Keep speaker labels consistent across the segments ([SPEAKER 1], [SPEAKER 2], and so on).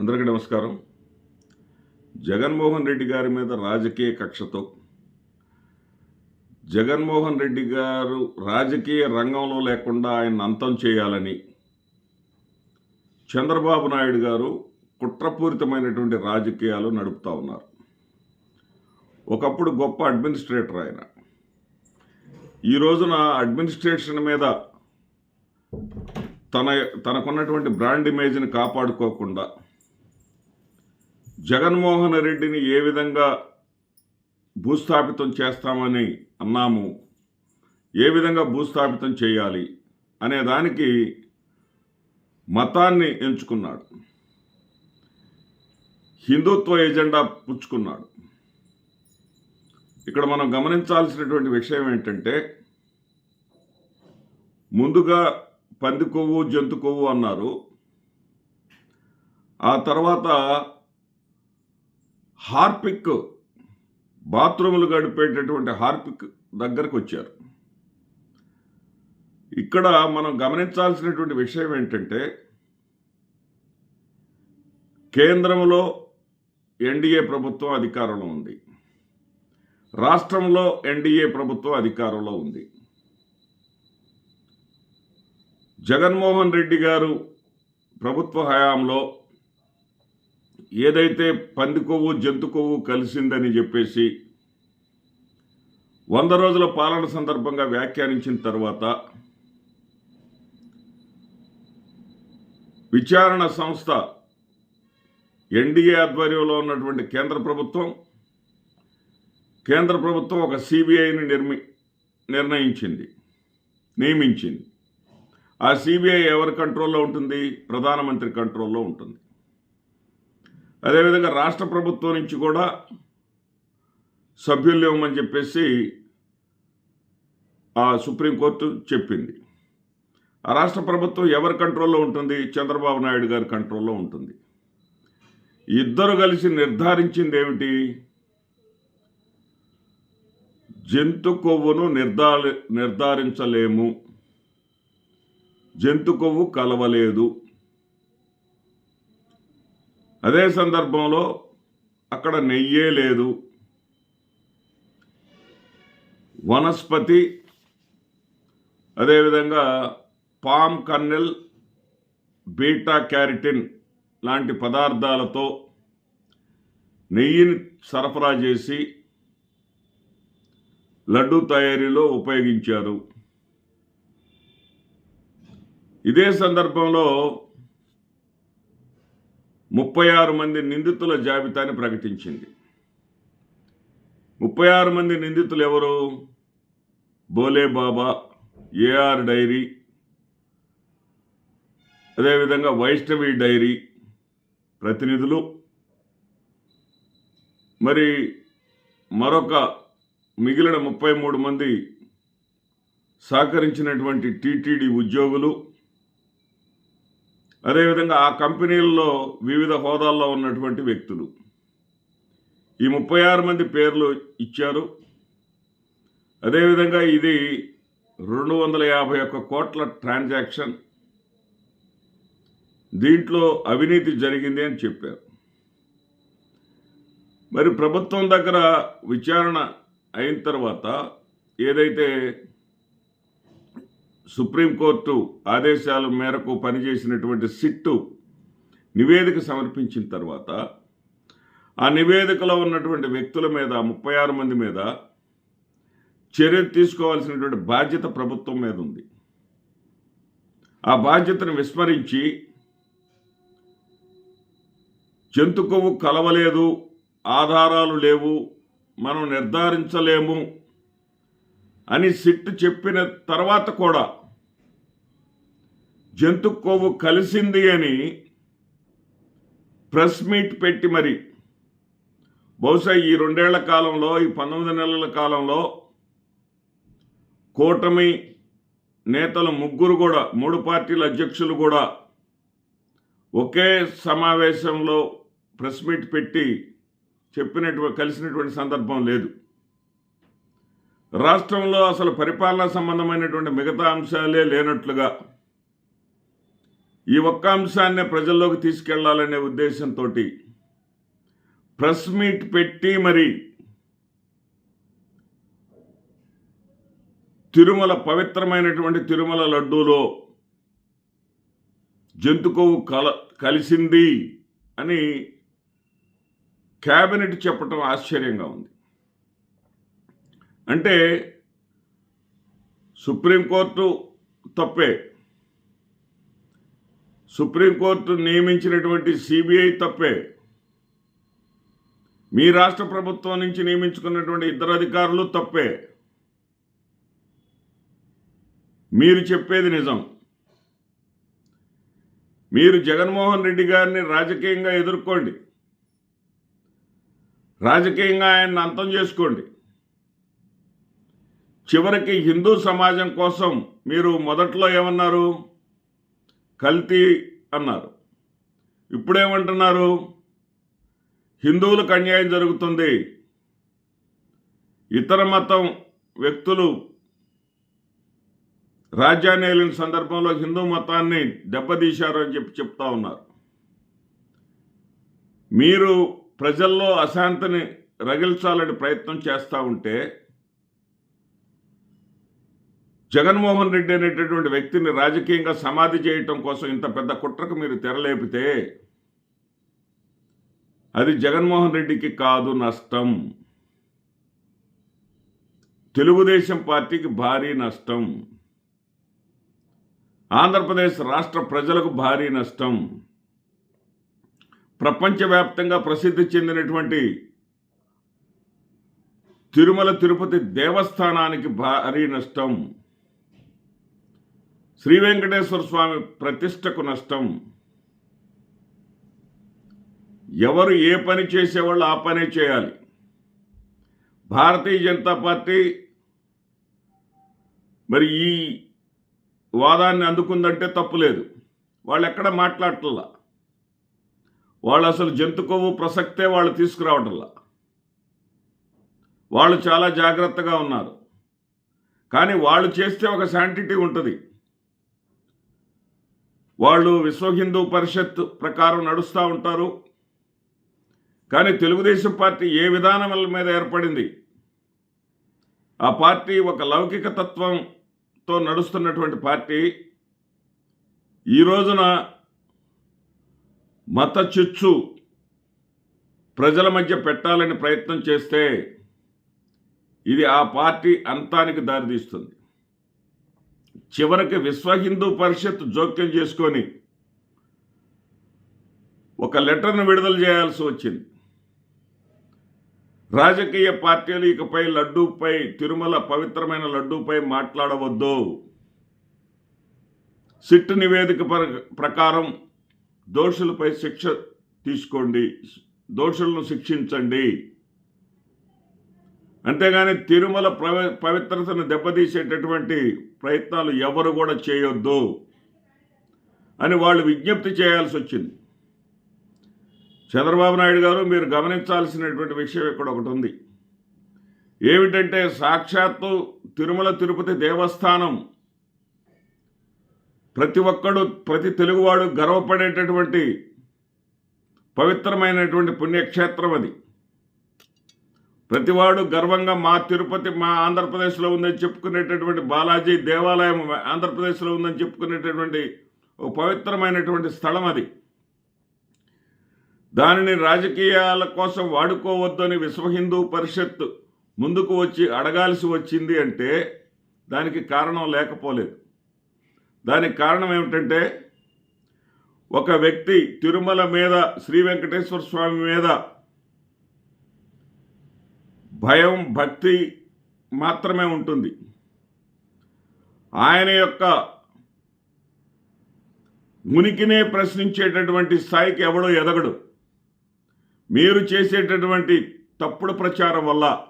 [SPEAKER 1] అందరికీ నమస్కారం. జగన్మోహన్ రెడ్డి గారి మీద రాజకీయ కక్షతో జగన్మోహన్ రెడ్డి గారు రాజకీయ రంగంలో లేకుండా ఆయన అంతం చేయాలని చంద్రబాబు నాయుడు గారు కుట్రపూరితమైనటువంటి రాజకీయాలు నడుపుతా ఉన్నారు. ఒకప్పుడు గొప్ప అడ్మినిస్ట్రేటర్ ఆయన. ఈ రోజున అడ్మినిస్ట్రేషన్ మీద తన తనకున్నటువంటి బ్రాండ్ ఇమేజ్ని కాపాడుకోకుండా జగన్మోహన్ రెడ్డిని ఏ విధంగా భూస్థాపితం చేస్తామని అన్నాము ఏ విధంగా భూస్థాపితం చేయాలి అనే దానికి మతాన్ని ఎంచుకున్నాడు. హిందుత్వ ఎజెండా పుచ్చుకున్నాడు. ఇక్కడ మనం గమనించాల్సినటువంటి విషయం ఏంటంటే ముందుగా పంది కొవ్వు జంతు కొవ్వు అన్నారు. ఆ తర్వాత హార్పిక్ బాత్రూములు గడిపేటటువంటి హార్పిక్ దగ్గరకు వచ్చారు ఇక్కడ మనం గమనించాల్సినటువంటి విషయం ఏంటంటే కేంద్రంలో ఎన్డీఏ ప్రభుత్వం అధికారంలో ఉంది. రాష్ట్రంలో ఎన్డీఏ ప్రభుత్వం అధికారంలో ఉంది. జగన్మోహన్ రెడ్డి గారు ప్రభుత్వ హయాంలో ఏదైతే పంది కొవ్వు జంతు కొవ్వు కలిసిందని చెప్పేసి వంద రోజుల పాలన సందర్భంగా వ్యాఖ్యానించిన తర్వాత విచారణ సంస్థ ఎన్డీఏ ఆధ్వర్యంలో ఉన్నటువంటి కేంద్ర ప్రభుత్వం కేంద్ర ప్రభుత్వం ఒక సిబిఐని నిర్మి నిర్ణయించింది నియమించింది. ఆ సిబిఐ ఎవరి కంట్రోల్లో ఉంటుంది? ప్రధానమంత్రి కంట్రోల్లో ఉంటుంది. అదేవిధంగా రాష్ట్ర ప్రభుత్వం నుంచి కూడా సభ్యులు ఇవ్వమని చెప్పేసి ఆ సుప్రీంకోర్టు చెప్పింది. ఆ రాష్ట్ర ప్రభుత్వం ఎవరి కంట్రోల్లో ఉంటుంది? చంద్రబాబు నాయుడు గారి కంట్రోల్లో ఉంటుంది. ఇద్దరు కలిసి నిర్ధారించింది ఏమిటి? జంతు కొవ్వును నిర్ధారి నిర్ధారించలేము. జంతు కొవ్వు కలవలేదు. అదే సందర్భంలో అక్కడ నెయ్యే లేదు. వనస్పతి అదేవిధంగా పామ్ కన్నెల్ బీటా క్యారిటిన్ లాంటి పదార్థాలతో నెయ్యిని సరఫరా చేసి లడ్డు తయారీలో ఉపయోగించారు. ఇదే సందర్భంలో ముప్పై ఆరు మంది నిందితుల జాబితాని ప్రకటించింది. ముప్పై ఆరు మంది నిందితులు ఎవరు? బోలే బాబా ఏఆర్ డైరీ అదేవిధంగా వైష్ణవి డైరీ ప్రతినిధులు మరి మరొక మిగిలిన ముప్పై మూడు మంది సహకరించినటువంటి టీటీడీ ఉద్యోగులు అదేవిధంగా ఆ కంపెనీల్లో వివిధ హోదాల్లో ఉన్నటువంటి వ్యక్తులు. ఈ ముప్పై ఆరు మంది పేర్లు ఇచ్చారు. అదేవిధంగా ఇది రెండు వందల యాభై ఒక్క కోట్ల ట్రాన్సాక్షన్. దీంట్లో అవినీతి జరిగింది అని చెప్పారు. మరి ప్రభుత్వం దగ్గర విచారణ అయిన తర్వాత ఏదైతే సుప్రీంకోర్టు ఆదేశాల మేరకు పనిచేసినటువంటి సిట్టు నివేదిక సమర్పించిన తర్వాత ఆ నివేదికలో ఉన్నటువంటి వ్యక్తుల మీద ముప్పై ఆరు మంది మీద చర్య తీసుకోవాల్సినటువంటి బాధ్యత ప్రభుత్వం మీద ఉంది. ఆ బాధ్యతను విస్మరించి జంతు కొవ్వు కలవలేదు ఆధారాలు లేవు మనం నిర్ధారించలేము అని సిట్ చెప్పిన తర్వాత కూడా జంతు కొవ్వు కలిసింది అని ప్రెస్ మీట్ పెట్టి మరి బహుశా ఈ రెండేళ్ళ కాలంలో ఈ పంతొమ్మిది నెలల కాలంలో కూటమి నేతలు ముగ్గురు కూడా మూడు పార్టీల అధ్యక్షులు కూడా ఒకే సమావేశంలో ప్రెస్ మీట్ పెట్టి చెప్పినటువంటి కలిసినటువంటి సందర్భం లేదు. రాష్ట్రంలో అసలు పరిపాలనా సంబంధమైనటువంటి మిగతా అంశాలే లేనట్లుగా ఈ ఒక్క అంశాన్ని ప్రజల్లోకి తీసుకెళ్ళాలనే ఉద్దేశంతో ప్రెస్ మీట్ పెట్టి మరి తిరుమల పవిత్రమైనటువంటి తిరుమల లడ్డూలో జంతు కొవ్వు కల కలిసింది అని క్యాబినెట్ చెప్పటం ఆశ్చర్యంగా ఉంది. అంటే సుప్రీంకోర్టు తప్పే సుప్రీంకోర్టు నియమించినటువంటి సిబిఐ తప్పే. మీ రాష్ట్ర ప్రభుత్వం నుంచి నియమించుకున్నటువంటి ఇద్దరు అధికారులు తప్పే. మీరు చెప్పేది నిజం. మీరు జగన్మోహన్ రెడ్డి గారిని రాజకీయంగా ఎదుర్కోండి. రాజకీయంగా ఆయన్ని అంతం చేసుకోండి. చివరికి హిందూ సమాజం కోసం మీరు మొదట్లో ఏమన్నారు? కల్తీ అన్నారు. ఇప్పుడేమంటున్నారు? హిందువులకు అన్యాయం జరుగుతుంది. ఇతర మతం వ్యక్తులు రాజ్యాన్ని వెళ్ళిన సందర్భంలో హిందూ మతాన్ని దెబ్బతీశారు అని చెప్పి చెప్తా ఉన్నారు. మీరు ప్రజల్లో అశాంతిని రగిల్చాలని ప్రయత్నం చేస్తూ ఉంటే జగన్మోహన్ రెడ్డి అనేటటువంటి వ్యక్తిని రాజకీయంగా సమాధి చేయటం కోసం ఇంత పెద్ద కుట్రకు మీరు తెరలేపితే అది జగన్మోహన్ రెడ్డికి కాదు నష్టం. తెలుగుదేశం పార్టీకి భారీ నష్టం. ఆంధ్రప్రదేశ్ రాష్ట్ర ప్రజలకు భారీ నష్టం. ప్రపంచవ్యాప్తంగా ప్రసిద్ధి చెందినటువంటి తిరుమల తిరుపతి దేవస్థానానికి భారీ నష్టం. శ్రీ వెంకటేశ్వర స్వామి ప్రతిష్టకు నష్టం. ఎవరు ఏ పని చేసేవాళ్ళు ఆ పనే చేయాలి. భారతీయ జనతా పార్టీ మరి ఈ వాదాన్ని అందుకుందంటే తప్పులేదు వాళ్ళు ఎక్కడ మాట్లాడటల్లా వాళ్ళు అసలు జంతు కొవ్వు ప్రసక్తే వాళ్ళు తీసుకురావటంలా? వాళ్ళు చాలా జాగ్రత్తగా ఉన్నారు. కానీ వాళ్ళు చేస్తే ఒక శాంటిటీ ఉంటుంది. వాళ్ళు విశ్వ హిందూ పరిషత్ ప్రకారం నడుస్తూ ఉంటారు. కానీ తెలుగుదేశం పార్టీ ఏ విధానం మీద ఏర్పడింది? ఆ పార్టీ ఒక లౌకిక తత్వంతో నడుస్తున్నటువంటి పార్టీ ఈ రోజున మత చిచ్చు ప్రజల మధ్య పెట్టాలని ప్రయత్నం చేస్తే ఇది ఆ పార్టీ అంతానికి దారితీస్తుంది. చివరికి విశ్వ హిందూ పరిషత్ జోక్యం చేసుకొని ఒక లెటర్ను విడుదల చేయాల్సి వచ్చింది. రాజకీయ పార్టీలు ఇకపై లడ్డూపై తిరుమల పవిత్రమైన లడ్డూపై మాట్లాడవద్దు. సిట్ నివేదిక ప్ర- ప్రకారం దోషులపై శిక్ష తీసుకోండి. దోషులను శిక్షించండి. అంతేగాని తిరుమల ప్రవ పవిత్రతను దెబ్బతీసేటటువంటి ప్రయత్నాలు ఎవరు కూడా చేయొద్దు అని వాళ్ళు విజ్ఞప్తి చేయాల్సి వచ్చింది. చంద్రబాబు నాయుడు గారు మీరు గమనించాల్సినటువంటి విషయం ఇక్కడ ఒకటి ఉంది. ఏమిటంటే సాక్షాత్తు తిరుమల తిరుపతి దేవస్థానం ప్రతి ఒక్కడు ప్రతి తెలుగువాడు గర్వపడేటటువంటి పవిత్రమైనటువంటి పుణ్యక్షేత్రం అది. ప్రతివాడు గర్వంగా మా తిరుపతి మా ఆంధ్రప్రదేశ్లో ఉందని చెప్పుకునేటటువంటి బాలాజీ దేవాలయం ఆంధ్రప్రదేశ్లో ఉందని చెప్పుకునేటటువంటి ఒక పవిత్రమైనటువంటి స్థలం అది. దానిని రాజకీయాల కోసం వాడుకోవద్దని విశ్వ హిందూ పరిషత్ ముందుకు వచ్చి అడగాల్సి వచ్చింది అంటే దానికి కారణం లేకపోలేదు. దానికి కారణం ఏమిటంటే ఒక వ్యక్తి తిరుమల మీద శ్రీ వెంకటేశ్వర స్వామి మీద భయం భక్తి మాత్రమే ఉంటుంది. ఆయన యొక్క మునికినే ప్రశ్నించేటటువంటి స్థాయికి ఎవడో ఎదగడు. మీరు చేసేటటువంటి తప్పుడు ప్రచారం వల్ల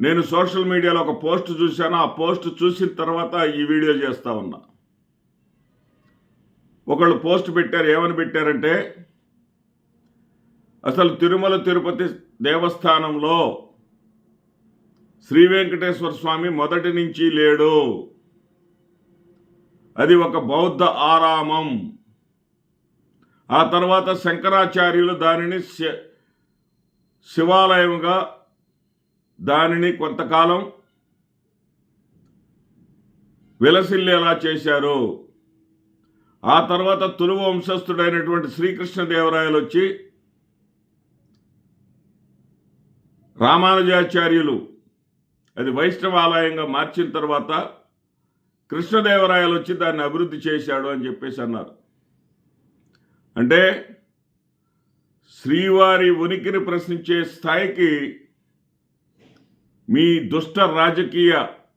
[SPEAKER 1] నేను సోషల్ మీడియాలో ఒక పోస్ట్ చూశాను. ఆ పోస్ట్ చూసిన తర్వాత ఈ వీడియో చేస్తూ ఉన్నా. ఒకళ్ళు పోస్ట్ పెట్టారు. ఏమని పెట్టారంటే అసలు తిరుమల తిరుపతి దేవస్థానంలో శ్రీ వెంకటేశ్వర స్వామి మొదటి నుంచి లేడు. అది ఒక బౌద్ధ ఆరామం. ఆ తర్వాత శంకరాచార్యులు దానిని శి- శివాలయముగా దానిని కొంతకాలం విలసిల్లేలా చేశారు. ఆ తర్వాత తులు వంశస్థుడైనటువంటి శ్రీకృష్ణదేవరాయలు వచ్చి రామానుజాచార్యులు అది వైష్ణవాలయంగా మార్చిన తర్వాత కృష్ణదేవరాయలు వచ్చి దాన్ని అభివృద్ధి చేశాడు అని చెప్పేసి అన్నారు. అంటే శ్రీవారి ఉనికిని ప్రశ్నించే స్థాయికి మీ దుష్ట రాజకీయ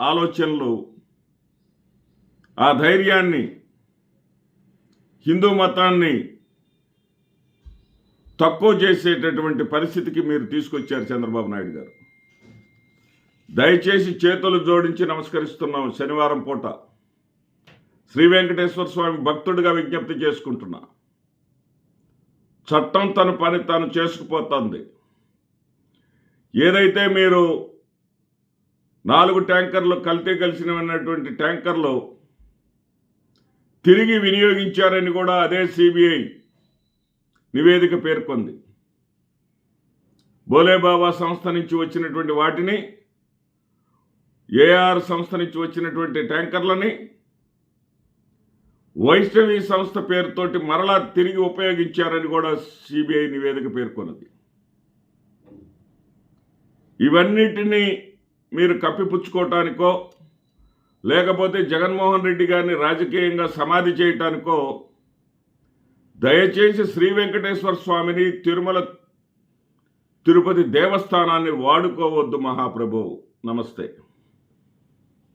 [SPEAKER 1] ఆలోచనలు ఆ ధైర్యాన్ని హిందూ మతాన్ని తక్కువ చేసేటటువంటి పరిస్థితికి మీరు తీసుకొచ్చారు చంద్రబాబు నాయుడు గారు. దయచేసి చేతులు జోడించి నమస్కరిస్తున్నాం శనివారం పూట. శ్రీ వెంకటేశ్వర స్వామి భక్తుడిగా విజ్ఞప్తి చేసుకుంటున్నా. చట్టం తన పని తాను చేసుకుపోతుంది. ఏదైతే మీరు నాలుగు ట్యాంకర్లు కల్తీ కలిసినటువంటి ట్యాంకర్లు తిరిగి వినియోగించారని కూడా అదే సిబిఐ నివేదిక పేర్కొంది. బోలేబాబా సంస్థ నుంచి వచ్చినటువంటి వాటిని ఏఆర్ సంస్థ నుంచి వచ్చినటువంటి ట్యాంకర్లని వైష్ణవి సంస్థ పేరుతోటి మరలా తిరిగి ఉపయోగించారని కూడా సిబిఐ నివేదిక పేర్కొన్నది. ఇవన్నిటినీ మీరు కప్పిపుచ్చుకోవటానికో లేకపోతే జగన్మోహన్ రెడ్డి గారిని రాజకీయంగా సమాధి చేయటానికో దయచేసి శ్రీ వెంకటేశ్వర స్వామిని తిరుమల తిరుపతి దేవస్థానాన్ని వాడుకోవద్దు మహాప్రభు. నమస్తే.